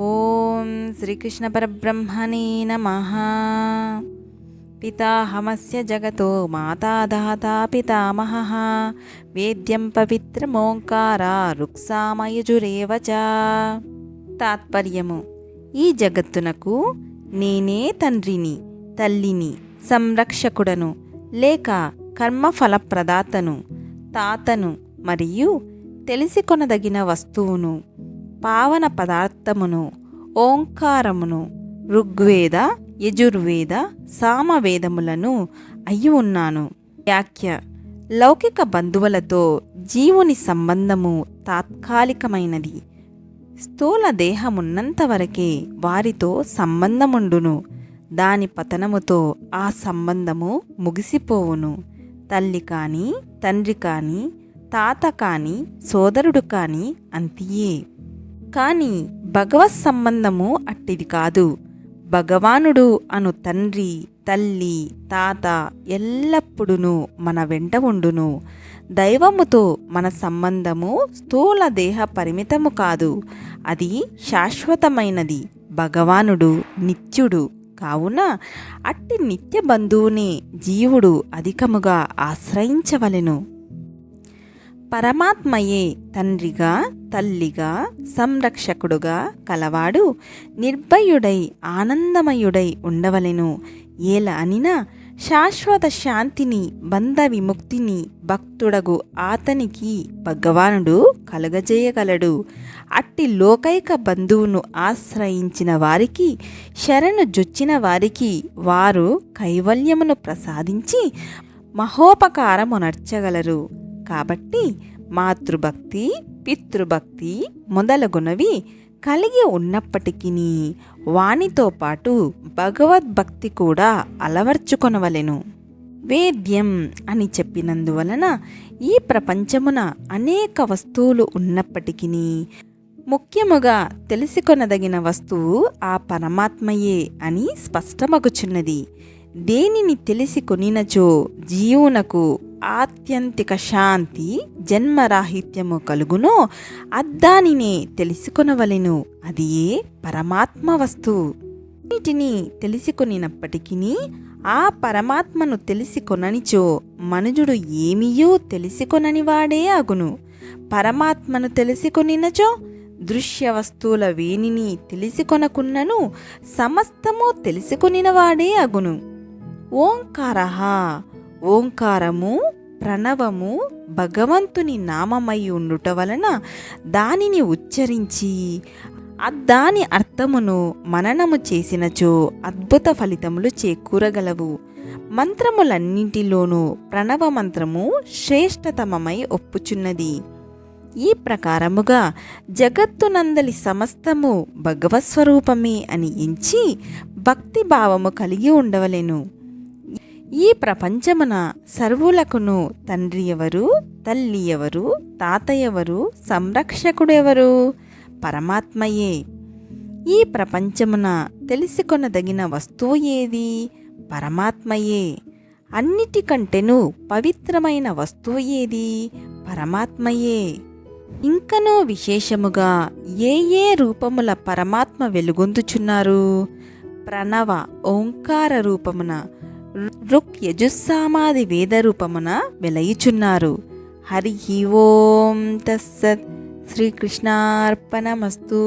ఓం శ్రీకృష్ణ పరబ్రహ్మణే నమ. పితాహమస్య జగతో మాతాదాత పితామహ. వేద్యం పవిత్రమోంకారా రుక్సామయజురేవ చ. తాత్పర్యము ఈ జగత్తునకు నేనే తండ్రిని తల్లిని సంరక్షకుడను లేక కర్మఫలప్రదాతను తాతను మరియు తెలిసి కొనదగిన వస్తువును పావన పదార్థమును ఓంకారమును ఋగ్వేద యజుర్వేద సామవేదములను అయి ఉన్నాను. వ్యాఖ్య లౌకిక బంధువులతో జీవుని సంబంధము తాత్కాలికమైనది. స్థూల దేహమున్నంత వరకే వారితో సంబంధముండును. దాని పతనముతో ఆ సంబంధము ముగిసిపోవును. తల్లి కానీ తండ్రి కానీ తాత కానీ సోదరుడు కానీ అంతియే. కానీ భగవత్ సంబంధము అట్టిది కాదు. భగవానుడు అను తండ్రి తల్లి తాత ఎల్లప్పుడూ మన వెంట ఉండును. దైవముతో మన సంబంధము స్థూల దేహ పరిమితము కాదు. అది శాశ్వతమైనది. భగవానుడు నిత్యుడు. కావున అట్టి నిత్య బంధువుని జీవుడు అధికముగా ఆశ్రయించవలెను. పరమాత్మయే తండ్రిగా తల్లిగా సంరక్షకుడుగా కలవాడు నిర్భయుడై ఆనందమయుడై ఉండవలెను. ఏల అనినా శాశ్వత శాంతిని బంధ విముక్తిని భక్తుడగు ఆతనికి భగవానుడు కలగజేయగలడు. అట్టి లోకైక బంధువును ఆశ్రయించిన వారికి శరణు జొచ్చిన వారికి వారు కైవల్యమును ప్రసాదించి మహోపకారమునర్చగలరు. కాబట్టి మాతృభక్తి పితృభక్తి మొదలగునవి కలిగి ఉన్నప్పటికీ వానితో పాటు భగవద్భక్తి కూడా అలవర్చుకొనవలెను. వేద్యం అని చెప్పినందువలన ఈ ప్రపంచమున అనేక వస్తువులు ఉన్నప్పటికీ ముఖ్యముగా తెలుసుకొనదగిన వస్తువు ఆ పరమాత్మయే అని స్పష్టమగుచున్నది. దేనిని తెలిసి కొనినచో జీవునకు ఆత్యంతిక శాంతి జన్మరాహిత్యము కలుగునో అద్దానినే తెలుసుకొనవలెను అది ఏ పరమాత్మ వస్తువు వీటిని తెలుసుకొనినప్పటికీ ఆ పరమాత్మను తెలిసికొననిచో మనుజుడు ఏమియో తెలిసికొననివాడే అగును. పరమాత్మను తెలిసికొనినచో దృశ్య వస్తువుల వేణిని తెలిసికొనకున్నను సమస్తము తెలుసుకొనినవాడే అగును. ఓంకార ఓంకారము ప్రణవము భగవంతుని నామమై ఉండుట వలన దానిని ఉచ్చరించి దాని అర్థమును మననము చేసినచో అద్భుత ఫలితములు చేకూరగలవు. మంత్రములన్నింటిలోనూ ప్రణవ మంత్రము శ్రేష్టతమమై ఒప్పుచున్నది. ఈ ప్రకారముగా జగత్తునందలి సమస్తము భగవత్స్వరూపమే అని ఎంచి భక్తి భావము కలిగి ఉండవలెను. ఈ ప్రపంచమున సర్వులకును తండ్రి ఎవరు తల్లి ఎవరు తాత ఎవరు సంరక్షకుడెవరు పరమాత్మయే. ఈ ప్రపంచమున తెలుసుకొనదగిన వస్తువు ఏది? పరమాత్మయే. అన్నిటికంటేను పవిత్రమైన వస్తువు ఏది? పరమాత్మయే. ఇంకనో విశేషముగా ఏ ఏ రూపముల పరమాత్మ వెలుగొందుచున్నారు? ప్రణవ ఓంకార రూపమున రుక్ యజుస్సామాది వేద రూపమున హరి ఓం తస్సత్. శ్రీకృష్ణార్పణమస్తు.